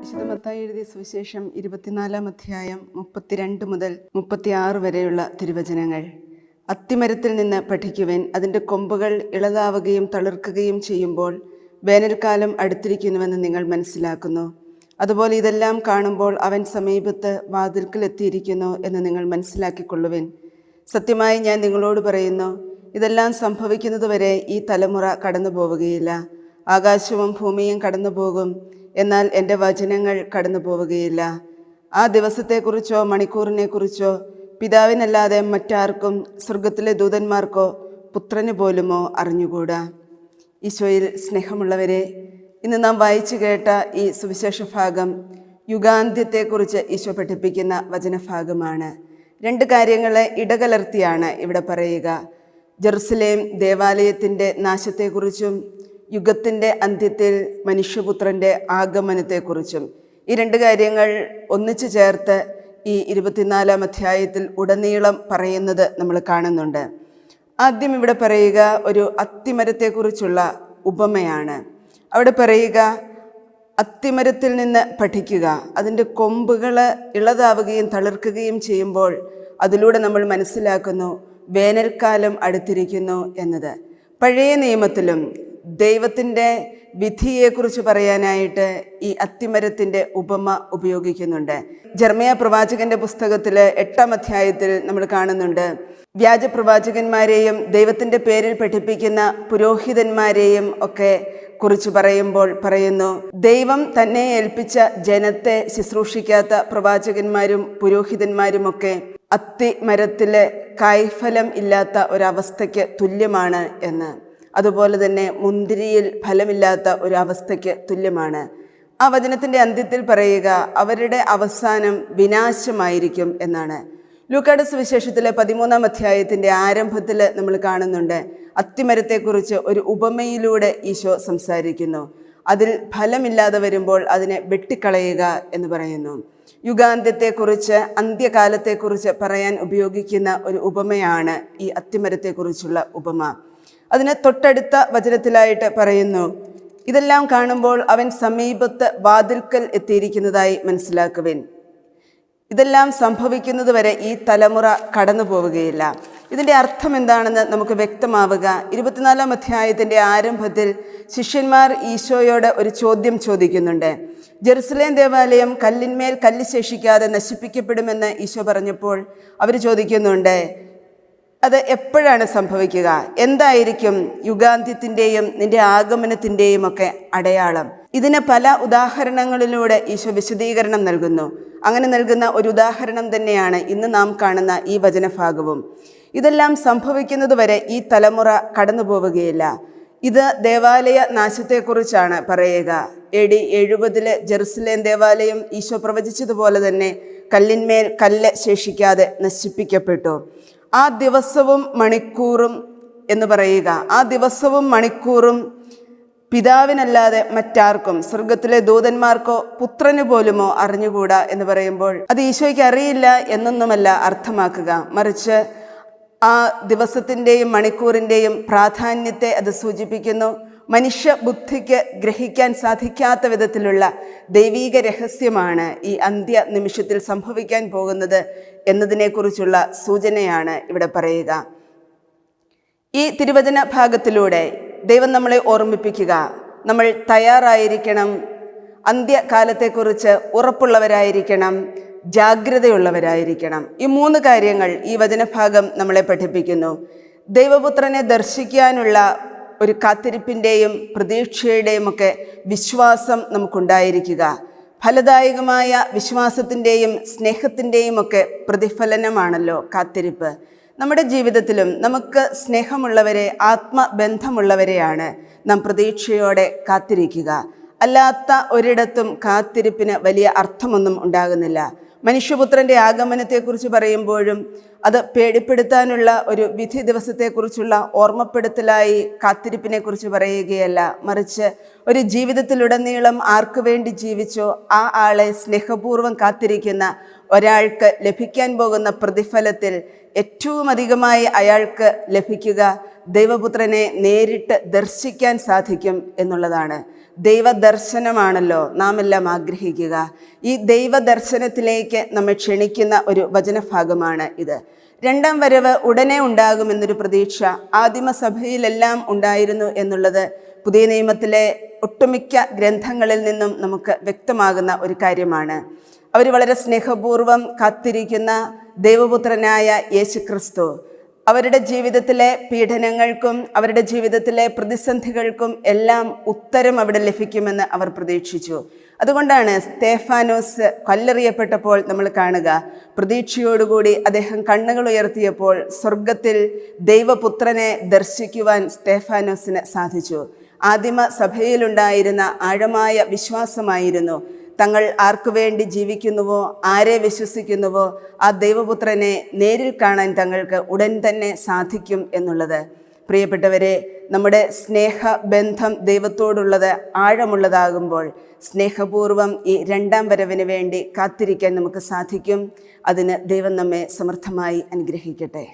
വിശുദ്ധ മത്തായി എഴുതിയ സുവിശേഷം ഇരുപത്തിനാലാം അധ്യായം മുപ്പത്തിരണ്ട് മുതൽ മുപ്പത്തിയാറ് വരെയുള്ള തിരുവചനങ്ങൾ. അത്തിമരത്തിൽ നിന്ന് പഠിക്കുവൻ അതിന്റെ കൊമ്പുകൾ ഇളതാവുകയും തളിർക്കുകയും ചെയ്യുമ്പോൾ വേനൽക്കാലം അടുത്തിരിക്കുന്നുവെന്ന് നിങ്ങൾ മനസ്സിലാക്കുന്നു. അതുപോലെ ഇതെല്ലാം കാണുമ്പോൾ അവൻ സമീപത്ത് വാതിൽക്കൽ എത്തിയിരിക്കുന്നു എന്ന് നിങ്ങൾ മനസ്സിലാക്കിക്കൊള്ളുവിൻ. സത്യമായി ഞാൻ നിങ്ങളോട് പറയുന്നു ഇതെല്ലാം സംഭവിക്കുന്നതുവരെ ഈ തലമുറ കടന്നു പോവുകയില്ല ആകാശവും ഭൂമിയും കടന്നുപോകും. എന്നാൽ എന്റെ വചനങ്ങൾ കടന്നു പോവുകയില്ല ആ ദിവസത്തെക്കുറിച്ചോ മണിക്കൂറിനെക്കുറിച്ചോ പിതാവിനല്ലാതെ മറ്റാർക്കും സ്വർഗത്തിലെ ദൂതന്മാർക്കോ പുത്രന് പോലുമോ അറിഞ്ഞുകൂടാ? ഈശോയിൽ സ്നേഹമുള്ളവരെ ഇന്ന് നാം വായിച്ചു കേട്ട ഈ സുവിശേഷ ഭാഗം യുഗാന്ത്യത്തെക്കുറിച്ച് ഈശോ പഠിപ്പിക്കുന്ന വചനഭാഗമാണ്. രണ്ട് കാര്യങ്ങളെ ഇടകലർത്തിയാണ് ഇവിടെ പറയുക. ജെറുസലേം ദേവാലയത്തിന്റെ നാശത്തെക്കുറിച്ചും യുഗത്തിന്റെ അന്ത്യത്തിൽ മനുഷ്യപുത്രന്റെ ആഗമനത്തെക്കുറിച്ചും ഈ രണ്ട് കാര്യങ്ങൾ ഒന്നിച്ചു ചേർത്ത് ഈ ഇരുപത്തിനാലാം അധ്യായത്തിൽ ഉടനീളം പറയുന്നത് നമ്മൾ കാണുന്നുണ്ട്. ആദ്യം ഇവിടെ പറയുക ഒരു അത്തിമരത്തെക്കുറിച്ചുള്ള ഉപമയാണ്. അവിടെ പറയുക അത്തിമരത്തിൽ നിന്ന് പഠിക്കുക അതിന്റെ കൊമ്പുകൾ ഇളതാവുകയും തളിർക്കുകയും ചെയ്യുമ്പോൾ അതിലൂടെ നമ്മൾ മനസ്സിലാക്കുന്നു വേനൽക്കാലം അടുത്തിരിക്കുന്നു എന്നത്. പഴയ നിയമത്തിലും ദൈവത്തിന്റെ വിധിയെക്കുറിച്ച് പറയാനായിട്ട് ഈ അത്തിമരത്തിന്റെ ഉപമ ഉപയോഗിക്കുന്നുണ്ട്. ജർമ്മയ പ്രവാചകന്റെ പുസ്തകത്തിൽ എട്ടാം അധ്യായത്തിൽ നമ്മൾ കാണുന്നുണ്ട് വ്യാജ പ്രവാചകന്മാരെയും ദൈവത്തിന്റെ പേരിൽ പഠിപ്പിക്കുന്ന പുരോഹിതന്മാരെയും ഒക്കെ കുറിച്ച് പറയുമ്പോൾ പറയുന്നു ദൈവം തന്നെ ഏൽപ്പിച്ച ജനത്തെ ശുശ്രൂഷിക്കാത്ത പ്രവാചകന്മാരും പുരോഹിതന്മാരുമൊക്കെ ഒക്കെ മരത്തിലെ കായ്ഫലം ഇല്ലാത്ത ഒരവസ്ഥയ്ക്ക് തുല്യമാണ് എന്ന്. അതുപോലെ തന്നെ മുന്തിരിയിൽ ഫലമില്ലാത്ത ഒരു അവസ്ഥയ്ക്ക് തുല്യമാണ്. ആ വചനത്തിന്റെ അന്ത്യത്തിൽ പറയുക അവരുടെ അവസാനം വിനാശമായിരിക്കും എന്നാണ്. ലൂക്കാട് സുവിശേഷത്തിലെ പതിമൂന്നാം അധ്യായത്തിന്റെ ആരംഭത്തിൽ നമ്മൾ കാണുന്നുണ്ട്. അത്തിമരത്തെക്കുറിച്ച് ഒരു ഉപമയിലൂടെ ഈശോ സംസാരിക്കുന്നു. അതിൽ ഫലമില്ലാതെ വരുമ്പോൾ അതിനെ വെട്ടിക്കളയുക എന്ന് പറയുന്നു. യുഗാന്ത്യത്തെക്കുറിച്ച് അന്ത്യകാലത്തെക്കുറിച്ച് പറയാൻ ഉപയോഗിക്കുന്ന ഒരു ഉപമയാണ് ഈ അത്തിമരത്തെക്കുറിച്ചുള്ള ഉപമ. അതിന് തൊട്ടടുത്ത വചനത്തിലായിട്ട് പറയുന്നു. ഇതെല്ലാം കാണുമ്പോൾ അവൻ സമീപത്ത് വാതിൽക്കൽ എത്തിയിരിക്കുന്നതായി മനസ്സിലാക്കുവിൻ. ഇതെല്ലാം സംഭവിക്കുന്നതുവരെ ഈ തലമുറ കടന്നു പോവുകയില്ല. ഇതിന്റെ അർത്ഥം എന്താണെന്ന് നമുക്ക് വ്യക്തമാവുക. ഇരുപത്തിനാലാം അധ്യായത്തിന്റെ ആരംഭത്തിൽ ശിഷ്യന്മാർ ഈശോയോട് ഒരു ചോദ്യം ചോദിക്കുന്നുണ്ട്. ജെറുസലേം ദേവാലയം കല്ലിന്മേൽ കല്ല് ശേഷിക്കാതെ നശിപ്പിക്കപ്പെടുമെന്ന് ഈശോ പറഞ്ഞപ്പോൾ അവർ ചോദിക്കുന്നുണ്ട് അത് എപ്പോഴാണ് സംഭവിക്കുക? എന്തായിരിക്കും യുഗാന്ത്യത്തിന്റെയും നിന്റെ ആഗമനത്തിന്റെയും ഒക്കെ അടയാളം? ഇതിന് പല ഉദാഹരണങ്ങളിലൂടെ ഈശോ വിശദീകരണം നൽകുന്നു. അങ്ങനെ നൽകുന്ന ഒരു ഉദാഹരണം തന്നെയാണ് ഇന്ന് നാം കാണുന്ന ഈ വചനഭാഗവും. ഇതെല്ലാം സംഭവിക്കുന്നത് വരെ ഈ തലമുറ കടന്നു പോവുകയില്ല. ഇത് ദേവാലയ നാശത്തെക്കുറിച്ചാണ് പറയുക. എ ഡി എഴുപതിലെ ജെറുസലേം ദേവാലയം ഈശോ പ്രവചിച്ചതുപോലെ തന്നെ കല്ലിന്മേൽ കല്ല് ശേഷിക്കാതെ നശിപ്പിക്കപ്പെട്ടു. ആ ദിവസവും മണിക്കൂറും എന്ന് പറയുക. ആ ദിവസവും മണിക്കൂറും പിതാവിനല്ലാതെ മറ്റാർക്കും സ്വർഗത്തിലെ ദൂതന്മാർക്കോ പുത്രന് പോലുമോ അറിഞ്ഞുകൂടാ എന്ന് പറയുമ്പോൾ അത് ഈശോയ്ക്ക് അറിയില്ല എന്നൊന്നുമല്ല അർത്ഥമാക്കുക. മറിച്ച് ആ ദിവസത്തിന്റെയും മണിക്കൂറിന്റെയും പ്രാധാന്യത്തെ അത് സൂചിപ്പിക്കുന്നു. മനുഷ്യ ബുദ്ധിക്ക് ഗ്രഹിക്കാൻ സാധിക്കാത്ത വിധത്തിലുള്ള ദൈവീക രഹസ്യമാണ് ഈ അന്ത്യ നിമിഷത്തിൽ സംഭവിക്കാൻ പോകുന്നത് എന്നതിനെക്കുറിച്ചുള്ള സൂചനയാണ് ഇവിടെ പറയുക. ഈ തിരുവചന ഭാഗത്തിലൂടെ ദൈവം നമ്മളെ ഓർമ്മിപ്പിക്കുക. നമ്മൾ തയ്യാറായിരിക്കണം. അന്ത്യകാലത്തെക്കുറിച്ച് ഉറപ്പുള്ളവരായിരിക്കണം. ജാഗ്രതയുള്ളവരായിരിക്കണം. ഈ മൂന്ന് കാര്യങ്ങൾ ഈ വചനഭാഗം നമ്മളെ പഠിപ്പിക്കുന്നു. ദൈവപുത്രനെ ദർശിക്കാനുള്ള ഒരു കാത്തിരിപ്പിന്റെയും പ്രതീക്ഷയുടെയും ഒക്കെ വിശ്വാസം നമുക്കുണ്ടായിരിക്കുക. ഫലദായകമായ വിശ്വാസത്തിന്റെയും സ്നേഹത്തിന്റെയും ഒക്കെ പ്രതിഫലനമാണല്ലോ കാത്തിരിപ്പ്. നമ്മുടെ ജീവിതത്തിലും നമുക്ക് സ്നേഹമുള്ളവരെ ആത്മബന്ധമുള്ളവരെയാണ് നാം പ്രതീക്ഷയോടെ കാത്തിരിക്കുക. അല്ലാത്ത ഒരിടത്തും കാത്തിരിപ്പിന് വലിയ അർത്ഥമൊന്നും ഉണ്ടാകുന്നില്ല. മനുഷ്യപുത്രന്റെ ആഗമനത്തെക്കുറിച്ച് പറയുമ്പോഴും അത് പേടിപ്പെടുത്താനുള്ള ഒരു വിധി ദിവസത്തെക്കുറിച്ചുള്ള ഓർമ്മപ്പെടുത്തലായി കാത്തിരിപ്പിനെക്കുറിച്ച് പറയുകയല്ല. മറിച്ച് ഒരു ജീവിതത്തിലുടനീളം ആർക്കു വേണ്ടി ജീവിച്ചോ ആ ആളെ സ്നേഹപൂർവം കാത്തിരിക്കുന്ന ഒരാൾക്ക് ലഭിക്കാൻ പോകുന്ന പ്രതിഫലത്തിൽ ഏറ്റവും അധികമായി അയാൾക്ക് ലഭിക്കുക ദൈവപുത്രനെ നേരിട്ട് ദർശിക്കാൻ സാധിക്കും എന്നുള്ളതാണ്. ദൈവദർശനമാണല്ലോ നാം എല്ലാം ആഗ്രഹിക്കുക. ഈ ദൈവദർശനത്തിലേക്ക് നമ്മെ ക്ഷണിക്കുന്ന ഒരു വചനഭാഗമാണ് ഇത്. രണ്ടാം വരവ് ഉടനെ ഉണ്ടാകുമെന്നൊരു പ്രതീക്ഷ ആദിമസഭയിലെല്ലാം ഉണ്ടായിരുന്നു എന്നുള്ളത് പുതിയ നിയമത്തിലെ ഒട്ടുമിക്ക ഗ്രന്ഥങ്ങളിൽ നിന്നും നമുക്ക് വ്യക്തമാകുന്ന ഒരു കാര്യമാണ്. അവർ വളരെ സ്നേഹപൂർവം കാത്തിരിക്കുന്ന ദൈവപുത്രനായ യേശു ക്രിസ്തു അവരുടെ ജീവിതത്തിലെ പീഡനങ്ങൾക്കും അവരുടെ ജീവിതത്തിലെ പ്രതിസന്ധികൾക്കും എല്ലാം ഉത്തരം അവിടെ ലഭിക്കുമെന്ന് അവർ പ്രതീക്ഷിച്ചു. അതുകൊണ്ടാണ് സ്തേഫാനോസ് കല്ലെറിയപ്പെട്ടപ്പോൾ നമ്മൾ കാണുക. പ്രതീക്ഷയോടുകൂടി അദ്ദേഹം കണ്ണുകൾ ഉയർത്തിയപ്പോൾ സ്വർഗത്തിൽ ദൈവപുത്രനെ ദർശിക്കുവാൻ സ്തേഫാനോസിന് സാധിച്ചു. ആദിമ സഭയിലുണ്ടായിരുന്ന ആഴമായ വിശ്വാസമായിരുന്നു. തങ്ങൾ ആർക്കു വേണ്ടി ജീവിക്കുന്നുവോ ആരെ വിശ്വസിക്കുന്നുവോ ആ ദൈവപുത്രനെ നേരിൽ കാണാൻ തങ്ങൾക്ക് ഉടൻ തന്നെ സാധിക്കും എന്നുള്ളത്. പ്രിയപ്പെട്ടവരെ നമ്മുടെ സ്നേഹബന്ധം ദൈവത്തോടുള്ളത് ആഴമുള്ളതാകുമ്പോൾ സ്നേഹപൂർവം ഈ രണ്ടാം വരവിന് വേണ്ടി കാത്തിരിക്കാൻ നമുക്ക് സാധിക്കും. അതിന് ദൈവം നമ്മെ സമർത്ഥമായി അനുഗ്രഹിക്കട്ടെ.